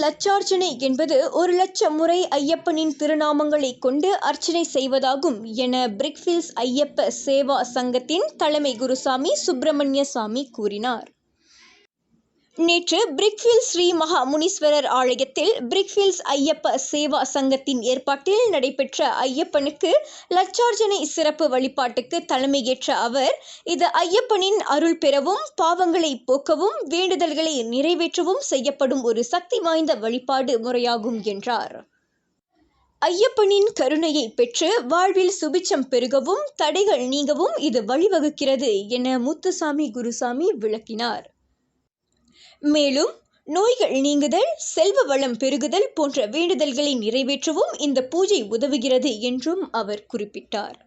லட்சார்ச்சனை என்பது ஒரு லட்சம் முறை ஐயப்பனின் திருநாமங்களை கொண்டு அர்ச்சனை செய்வதாகும் என பிரிக்ஃபீல்ட்ஸ் ஐயப்ப சேவா சங்கத்தின் தலைமை குருசாமி சுப்பிரமணிய சாமி கூறினார். நேற்று பிரிக்ஃபீல்ட் ஸ்ரீ மகா முனீஸ்வரர் ஆலயத்தில் பிரிக்ஃபீல்ட்ஸ் ஐயப்ப சேவா சங்கத்தின் ஏற்பாட்டில் நடைபெற்ற ஐயப்பனுக்கு லட்சார்ஜனை சிறப்பு வழிபாட்டுக்கு தலைமையேற்ற அவர் இது ஐயப்பனின் அருள் பெறவும் பாவங்களை போக்கவும் வேண்டுதல்களை நிறைவேற்றவும் செய்யப்படும் ஒரு சக்தி வாய்ந்த வழிபாடு முறையாகும் என்றார். ஐயப்பனின் கருணையை பெற்று வாழ்வில் சுபிச்சம் பெருகவும் தடைகள் நீங்கவும் இது வழிவகுக்கிறது என முத்துசாமி குருசாமி விளக்கினார். மேலும் நோய்கள் நீங்குதல் செல்வ வளம் பெருகுதல் போன்ற வேண்டுதல்களை நிறைவேற்றவும் இந்த பூஜை உதவுகிறது என்றும் அவர் குறிப்பிட்டார்.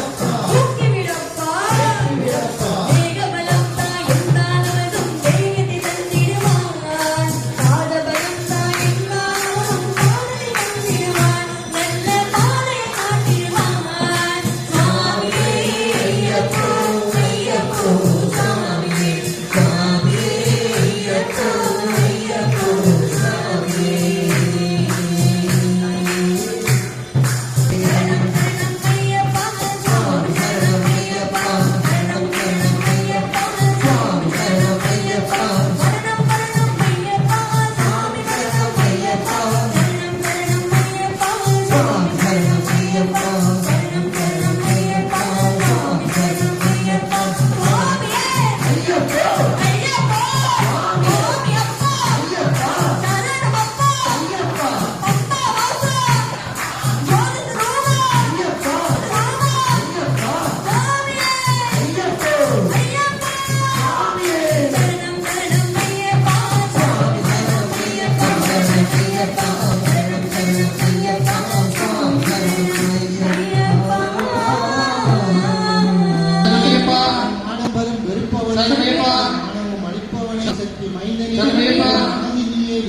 சரணமையப்பா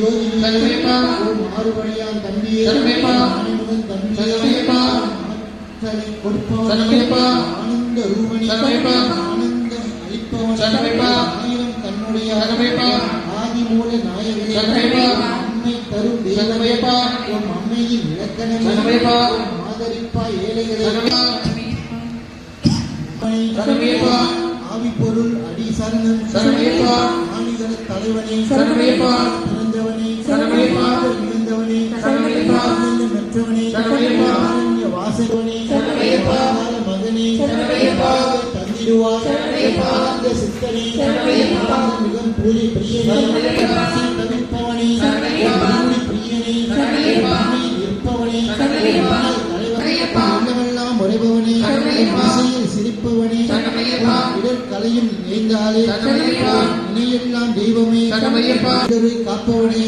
ஓம் மாறுபடியான் தம்பியே சரணமையப்பா ஆணிமுகன் தம்பியே சரணமையப்பா ஆற்றலை கொடுப்பவனே சரணமையப்பா ஆனந்த சரணமையப்பா ஆனந்தம் அளிப்பவனே ஆயிரம் தன்னுடைய அம்மை தரும் அம்மையின் இலக்கணமே ஆதரிப்பா ஆவி பொருள் அடி சரணம் தலைவனே ஆனந்த சித்தனே மிகம் பூரி பிரியனே சரணமையப்பா பூரி பிரியனே தலைவனே உள்ளமெல்லாம் உறைபவனே இசையில் சிரிப்பவனே இடர் கலையும் இணையெல்லாம் தெய்வமே காப்பவனே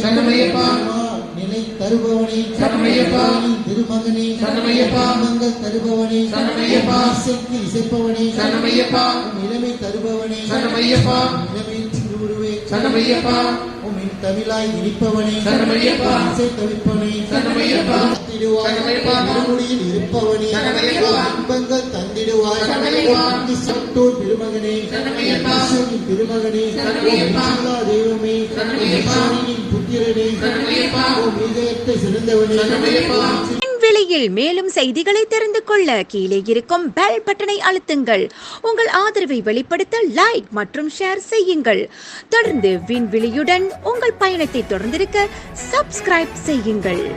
நிலை தருபவனே சரணமையப்பா திருமகனே சரணமையப்பா இன்பங்கள் தருபவனே சரணமையப்பா இசைக்கு இசைப்பவனே சரணமையப்பா இளமை தருபவனே சரணமையப்பா இளமை திருவுருவே சரணமையப்பா உம் இன் தமிழாய் இனிப்பவனே சரணமையப்பா இசை தவிப்பவனே சரணமையப்பா தந்திடுவாய் இருப்பவனே. இன்பங்கள் தந்திடுவாய் சட்டோர் எல்லா தெய்வமே. புத்திரனே. சிறந்தவனே. சரணமையப்பா விலை நொடியில் மேலும் செய்திகளை தெரிந்து கொள்ள கீழே இருக்கும் பெல் பட்டனை அழுத்துங்கள். உங்கள் ஆதரவை வெளிப்படுத்த லைக் மற்றும் ஷேர் செய்யுங்கள். தொடர்ந்து விண்வெளியுடன் உங்கள் பயணத்தை தொடர்ந்திருக்க சப்ஸ்கிரைப் செய்யுங்கள்.